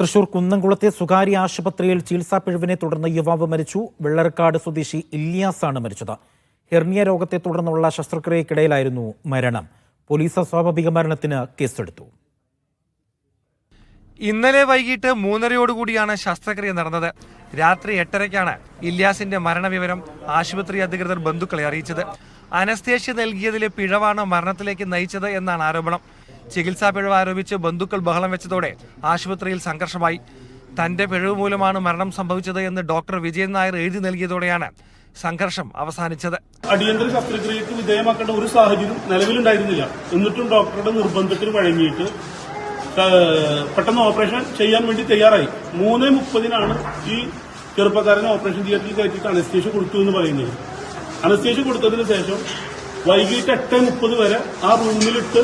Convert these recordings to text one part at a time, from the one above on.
തൃശൂർ കുന്നംകുളത്തെ സ്വകാര്യ ആശുപത്രിയിൽ ചികിത്സാ പിഴവിനെ തുടർന്ന് യുവാവ് മരിച്ചു. വെള്ളർക്കാട് സ്വദേശി ഇല്യാസാണ് മരിച്ചത്. ഹെർണിയ രോഗത്തെ തുടർന്നുള്ള ശസ്ത്രക്രിയക്കിടയിലായിരുന്നു മരണം. പോലീസ് സ്വാഭാവിക മരണത്തിന് കേസെടുത്തു. ഇന്നലെ വൈകിട്ട് മൂന്നരയോടുകൂടിയാണ് ശസ്ത്രക്രിയ നടന്നത്. രാത്രി എട്ടരയ്ക്കാണ് ഇല്യാസിന്റെ മരണവിവരം ആശുപത്രി അധികൃതർ ബന്ധുക്കളെ അറിയിച്ചത്. അനസ്തേഷ്യ നൽകിയതിലെ പിഴവാണ് മരണത്തിലേക്ക് നയിച്ചത് എന്നാണ് ആരോപണം. ചികിത്സാ പിഴവ് ആരോപിച്ച് ബന്ധുക്കൾ ബഹളം വെച്ചതോടെ ആശുപത്രിയിൽ സംഘർഷമായി. തന്റെ പിഴവ് മൂലമാണ് മരണം സംഭവിച്ചത് എന്ന് ഡോക്ടർ വിജയൻ നായർ എഴുതി നൽകിയതോടെയാണ് സംഘർഷം അവസാനിച്ചത്. അടിയന്തര ശസ്ത്രക്രിയക്ക് വിധേയമാക്കേണ്ട ഒരു സാഹചര്യം നിലവിലുണ്ടായിരുന്നില്ല. എന്നിട്ടും ഡോക്ടറുടെ നിർബന്ധത്തിന് വഴങ്ങിയിട്ട് പെട്ടെന്ന് ഓപ്പറേഷൻ ചെയ്യാൻ വേണ്ടി തയ്യാറായി. മൂന്ന് മുപ്പതിനാണ് ഈ ചെറുപ്പക്കാരനെ ഓപ്പറേഷൻ തിയേറ്ററിൽ കയറ്റിയിട്ട് അനസ്തേഷ്യ കൊടുത്തു എന്ന് പറയുന്നത്. അനസ്തേഷ്യ കൊടുത്തതിന് ശേഷം വൈകിട്ട് എട്ട് മുപ്പത് വരെ ആ റൂമിലിട്ട്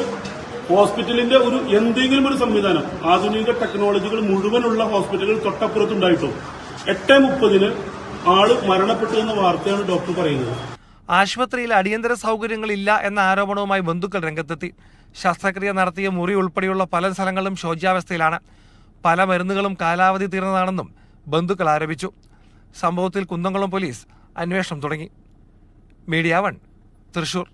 ഹോസ്പിറ്റലിന്റെ ഒരു എന്തെങ്കിലും ഒരു സംവിധാനം ആധുനിക ടെക്നോളജികൾ മുഴുവനുള്ള ഹോസ്പിറ്റലുകൾ തൊട്ടപ്പുറത്തുണ്ടായിട്ടും? എട്ട് മുപ്പതിന് ആൾ മരണപ്പെട്ടു എന്ന വാർത്തയാണ് ഡോക്ടർ പറയുന്നത്. ആശുപത്രിയിൽ അടിയന്തര സൗകര്യങ്ങളില്ല എന്ന ആരോപണവുമായി ബന്ധുക്കൾ രംഗത്തെത്തി. ശസ്ത്രക്രിയ നടത്തിയ മുറി ഉൾപ്പെടെയുള്ള പല സ്ഥലങ്ങളും ശോച്യാവസ്ഥയിലാണ്. പല മരുന്നുകളും കാലാവധി തീർന്നതാണെന്നും ബന്ധുക്കൾ ആരോപിച്ചു. സംഭവത്തിൽ കുന്നംകുളം പോലീസ് അന്വേഷണം തുടങ്ങി. Media one Thrissur.